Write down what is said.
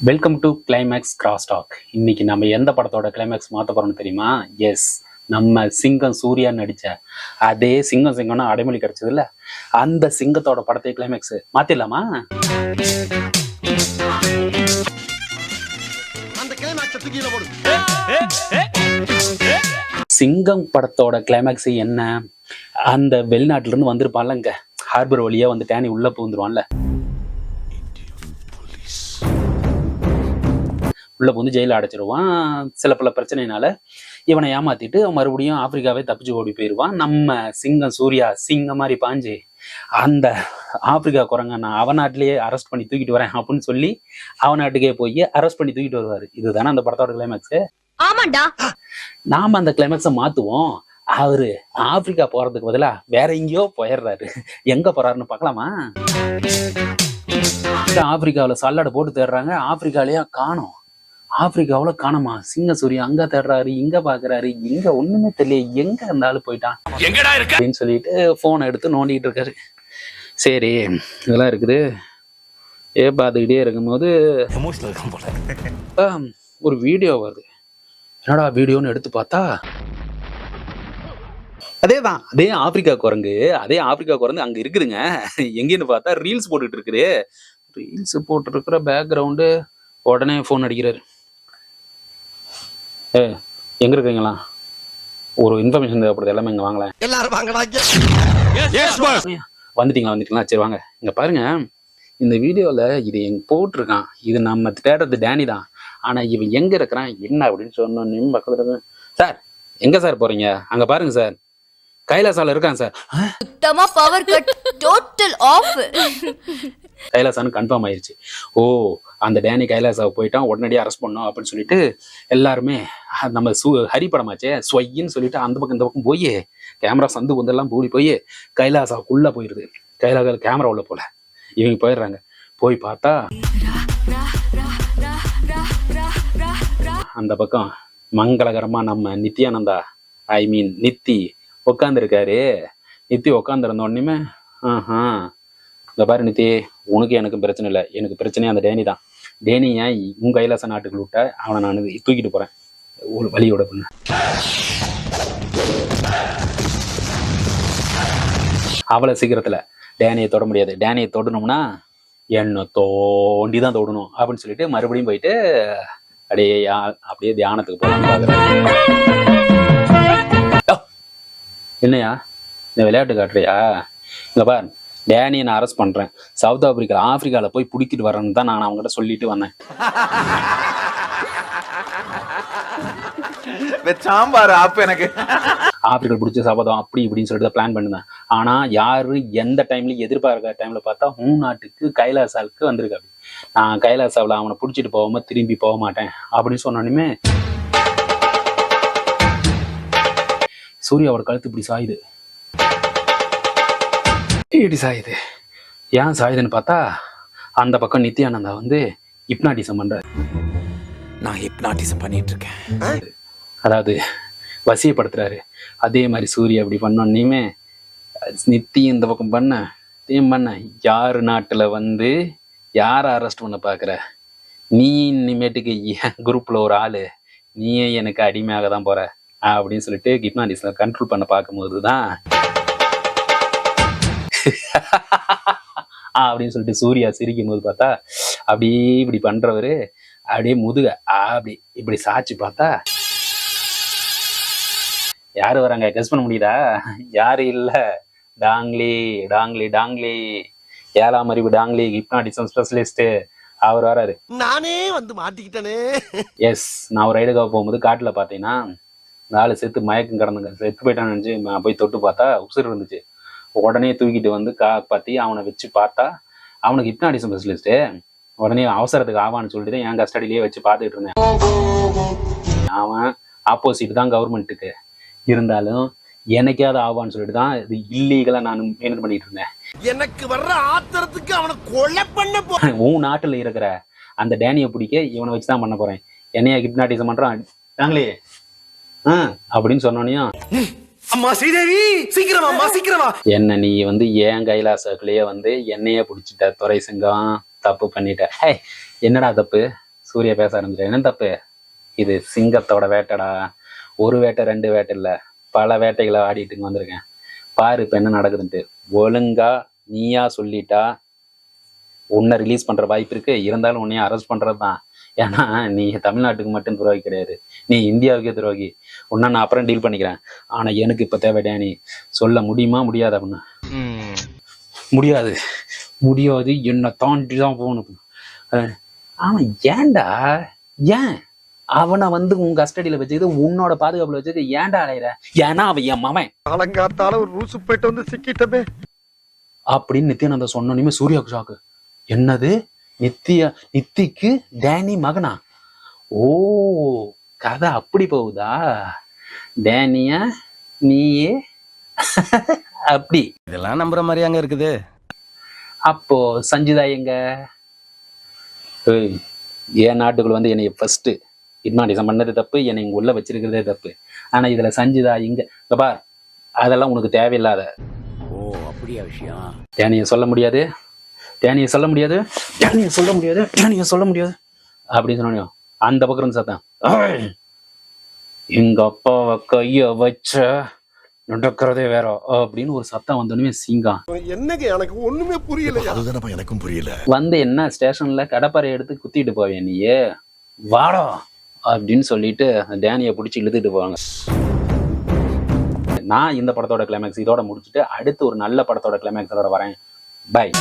Welcome to climax cross talk இன்னைக்கு நம்ம எந்த படத்தோட கிளைமேக்ஸ் மாத்த போறோம்னு தெரியுமா? எஸ் நம்ம சிங்கம் சூர்யா நடிச்ச அதே சிங்கம் சிங்கம்னு அடைமொழி கிடைச்சதுல்ல அந்த சிங்கத்தோட படத்தை கிளைமேக்ஸ் மாத்திடலாமா? சிங்கம் படத்தோட கிளைமேக்ஸ் என்ன? அந்த வெளிநாட்டுல இருந்து வந்திருப்பான்ல இங்க ஹார்பர் வழியா வந்து டேனி உள்ள பூந்துருவான்ல உள்ள பூந்து ஜெயில அடைச்சிருவான். சில பல பிரச்சனைனால இவனை ஏமாத்திட்டு மறுபடியும் ஆப்பிரிக்காவே தப்பிச்சு ஓடி போயிடுவான் நம்ம சிங்கம் சூர்யா சிங்கம் மாதிரி பாஞ்சு அந்த ஆப்பிரிக்கா குரங்க நான் அவன் நாட்டிலேயே அரெஸ்ட் பண்ணி தூக்கிட்டு வரேன் அப்படின்னு சொல்லி அவன் நாட்டுக்கே போய் அரெஸ்ட் பண்ணி தூக்கிட்டு வருவாரு. இதுதானே அந்த படத்தோட கிளைமேக்ஸ் ஆமாண்டா. நாம அந்த கிளைமேக்ஸை மாத்துவோம். அவரு ஆப்பிரிக்கா போறதுக்கு பதிலா வேற எங்கேயோ போயிடுறாரு. எங்க போறாருன்னு பார்க்கலாமா? ஆப்பிரிக்காவில் சல்லாடை போட்டு தேடுறாங்க. ஆப்பிரிக்காலயா காணோம். ஆப்பிரிக்காவுல காணோமா? சிங்க சூரிய அங்க தேடுறாரு இங்க பாக்குறாரு இங்க ஒண்ணுமே தெரியல எங்க இருந்தாலும் போயிட்டான். எங்கடா இருக்க? அப்படின்னு சொல்லிட்டு போனை எடுத்து நோண்டிட்டு இருக்காரு. சரி இதெல்லாம் இருக்குது. ஏ பார்த்துக்கிட்டே இருக்கும்போது ஒரு வீடியோ வருது. என்னடா வீடியோன்னு எடுத்து பார்த்தா? அதேதான் அதே ஆப்பிரிக்கா குரங்கு அதே ஆப்பிரிக்கா குரங்கு அங்க இருக்குதுங்க. எங்கேன்னு பார்த்தா ரீல்ஸ் போட்டுட்டு இருக்குது. ரீல்ஸ் போட்டு இருக்கிற பேக்ரவுண்டு உடனே ஃபோன் அடிக்கிறாரு. ஏ எங்க இருக்கீங்களா? ஒரு இன்ஃபர்மேஷன் தேவைப்படுது எல்லாமே இங்க வாங்கலாம் எல்லாரும் வாங்கடா எஸ் வந்துட்டீங்களா வந்துட்டீங்களா? சரி வாங்க. இங்க பாருங்க. இந்த வீடியோல இது எங்க போட்டிருக்கான். இது நம்ம தேடுறது டேனி தான். ஆனா இவன் எங்க இருக்கிறான் என்ன அப்படின்னு சொன்னோன்னே பக்கத்துல இருக்கு. சார் எங்க சார் போறீங்க? அங்க பாருங்க சார். கைலாசால இருக்கான் சார். சுத்தமா பவர் கட் டோட்டல் ஆஃப் கைலாசான்னு கன்ஃபார்ம் ஆயிடுச்சு ஓ அந்த டேனி கைலாசாவை போயிட்டான் உடனடியாக அரெஸ்ட் பண்ணோம் அப்படின்னு சொல்லிட்டு எல்லாருமே நம்ம சு ஹரி படமாச்சே ஸ்வையின்னு சொல்லிட்டு அந்த பக்கம் இந்த பக்கம் போய் கேமரா சந்து குந்தெல்லாம் கூடி போய் கைலாசாவுக்குள்ளே போயிடுது கைலாசா கேமரா உள்ள போல. இவங்க போயிடுறாங்க. போய் பார்த்தா அந்த பக்கம் மங்களகரமாக நம்ம நித்யானந்தா ஐ மீன் நித்தி உட்காந்துருக்காரு நித்தி உட்காந்துருந்த உடனேமே ஆஹா இந்த பாரு நித்தி உனக்கு எனக்கு பிரச்சனை இல்லை. எனக்கு பிரச்சனையே அந்த டேனி தான். டேனி ஏன் உன் கைலாச நாட்டுக்கு விட்ட அவனை நான் தூக்கிட்டு போறேன். ஒரு வழியோட பண்ண அவளை சீக்கிரத்தில் டேனியை தொட முடியாது. டேனியை தொடணும்னா என்னை தோண்டி தான் தொடணும் அப்படின்னு சொல்லிட்டு மறுபடியும் போயிட்டு அப்படியே அப்படியே தியானத்துக்கு போகலாம் என்னையா? இந்த விளையாட்டு காட்டுறியா? இங்கே பார். டேனியை நான் அரெஸ்ட் பண்றேன். சவுத் ஆப்பிரிக்கா ஆப்பிரிக்கால போய் பிடிக்கிட்டு வரேன்னு தான் நான் அவங்ககிட்ட சொல்லிட்டு வந்தேன். சாம்பார் ஆப்பு எனக்கு. ஆப்பிரிக்கா பிடிச்ச சபதம் அப்படி இப்படின்னு சொல்லிட்டு பிளான் பண்ணிருந்தேன். ஆனா யாரு எந்த டைம்ல எதிர்பார்க்கிற டைம்ல பார்த்தா உன் நாட்டுக்கு கைலாசாவுக்கு வந்திருக்காரு. நான் கைலாசாவில் அவனை பிடிச்சிட்டு போகாம திரும்பி போக மாட்டேன் அப்படின்னு சொன்னோடனே சூர்யாவோட கழுத்து இப்படி சாயுது. இப்படி சாயுது. ஏன் சாயுதுன்னு பார்த்தா அந்த பக்கம் நித்யானந்தா வந்து ஹிப்னாட்டிசம் பண்றாரு. நான் ஹிப்னாட்டிசம் பண்ணிட்டு இருக்கேன் அதாவது வசியப்படுத்துறாரு. அதே மாதிரி சூர்யா அப்படி பண்ணோன்னையுமே நித்தி இந்த பக்கம் பண்ண இதையும் பண்ண. யார் நாட்டுல வந்து யாரை அரெஸ்ட் பண்ண பாக்குற நீ இனிமேட்டுக்கு என் குரூப்ல ஒரு ஆளு. நீயே எனக்கு அடிமையாக தான் போற. அப்படின்னு சொல்லிட்டு கிப்னாடிஸ்ல கண்ட்ரோல் பண்ண பார்க்கும்போது தான் அப்படின்னு சொல்லிட்டு சூர்யா சிரிக்கும் போது பார்த்தா அப்படியே இப்படி பண்றவரு அப்படியே முதுக அப்படி இப்படி சாச்சு பார்த்தா யாரு வராங்க? கெஸ் பண்ண முடியுதா? யாரு இல்ல? டாங்லி டாங்லி டாங்லி. ஏழாம் அறிவு டாங்லி ஹிப்னாட்டிசம் ஸ்பெஷலிஸ்ட் அவர் வராரு. நானே வந்து மாட்டிக்கிட்டனே. எஸ் நான் ஒரு ரைடுக்காக போகும்போது காட்டுல பார்த்தீங்கன்னா நாலு செத்து மயக்கம் கிடந்துங்க. செத்து போயிட்டான்னு நினச்சி நான் போய் தொட்டு பார்த்தா உசுர் இருந்துச்சு. உடனே தூக்கிட்டு வந்து காப்பாத்தி அவனை வச்சு பார்த்தா அவனுக்கு ஹிப்னாட்டிசம் ஸ்பெஷலிஸ்ட்டு உடனே அவசரத்துக்கு ஆவான்னு சொல்லிட்டு தான் என் கஸ்டடியிலேயே வச்சு பார்த்துட்டு இருந்தேன். அவன் ஆப்போசிட் தான் கவர்மெண்ட்டுக்கு இருந்தாலும் எனக்காவது ஆவான்னு சொல்லிட்டு தான் இது இல்லீகலா நான் மெயின்டைன் பண்ணிட்டு இருந்தேன். எனக்கு வர்ற ஆத்திரத்துக்கு அவனை கொலை பண்ண போ உன் நாட்டுல இருக்கிற அந்த டேனியை பிடிக்க இவனை வச்சு தான் பண்ண போறேன். என்னையா கிப்னாட்டிசம் பண்றான்? நாங்களே. ஆ அப்படின்னு சொன்னோனையும் அம்மா ஸ்ரீதேவி சீக்கிரமா அம்மா சீக்கிரமா. என்ன நீ வந்து ஏன் கைலாசக்குள்ளேயே வந்து என்னையே பிடிச்சிட்ட துறை சிங்கம் தப்பு பண்ணிட்ட? ஹே என்னடா தப்பு? சூரிய பேச ஆரம்பிச்சிட்டாரு என்ன தப்பு? இது சிங்கத்தோட வேட்டைடா. ஒரு வேட்டை ரெண்டு வேட்டை இல்ல. பல வேட்டைகளை ஆடிட்டு வந்திருக்கேன். பாரு இப்ப என்ன நடக்குதுன்ட்டு. ஒழுங்கா நீயா சொல்லிட்டா உன்னை ரிலீஸ் பண்ற வாய்ப்பு இருக்கு. இருந்தாலும் உன்னையும் அரெஸ்ட் பண்ணுறது தான் ஏன்னா நீ தமிழ்நாட்டுக்கு மட்டும் துரோகி கிடையாது. நீ இந்தியாவுக்கே துரோகி. உன்னை நான் அப்புறம் டீல் பண்ணிக்கிறேன். ஆனா எனக்கு இப்ப தேவை டேனி. சொல்ல முடியுமா முடியாது அப்படின்னா முடியாது. முடியாது. என்னை தாண்டி தான் போகணும் அவன் ஏன்டா? ஏன்? அவனை வந்து உன் கஸ்டடியில வச்சுக்கிட்டு உன்னோட பாதுகாப்புல வச்சுக்கிட்டு ஏன்டா அலையிற? ஏன்னா அவன் என் மவன். காலங்காத்தால ஒரு ரூசு போயிட்டு வந்து சிக்கிட்டமே. அப்படின்னு நித்யானந்தா சொன்னோன்னே சூர்யாவுக்கு ஷாக்கு என்னது? நித்யா நித்திக்கு டேனி மகனா? ஓ கதை அப்படி போகுதா? டேனியா நீயே? அப்படி. இதெல்லாம் நம்புற மாதிரி அங்க இருக்குது. அப்போ சஞ்சிதா எங்க? என் நாட்டுக்குள்ள வந்து என்னை ஃபர்ஸ்ட் இட்மாண்டிசம் பண்ணது தப்பு என்னை இங்க உள்ள வச்சிருக்கிறதே தப்பு. ஆனா இதுல சஞ்சிதா இங்க இங்க பார் அதெல்லாம் உனக்கு தேவையில்லாத. ஓ அப்படியா விஷயம்? டேனியை சொல்ல முடியாது. டேனியை சொல்ல முடியாது? டேனியை சொல்ல முடியாது. டேனியை சொல்ல முடியாது. அப்படின்னு சொன்னோம் அந்த பக்கம் இருந்து சத்தம் "ஏய், எங்க அப்பாவை கைய வச்ச நடக்கிறதே வேற அப்படின்னு ஒரு சத்தம் வந்தோடனே சிங்கம். என்னங்க எனக்கு ஒண்ணுமே புரியல அதுதானப்பா எனக்கும் புரியல. வந்து என்ன ஸ்டேஷன்ல கடப்பாரை எடுத்து குத்திட்டு போவேன் நீயே? வாடா அப்படின்னு சொல்லிட்டு டேனியை பிடிச்சி இழுத்துட்டு போவாங்க. நான் இந்த படத்தோட கிளைமேக்ஸ் இதோட முடிச்சுட்டு அடுத்து ஒரு நல்ல படத்தோட கிளைமேக்ஸோட வரேன். Bye.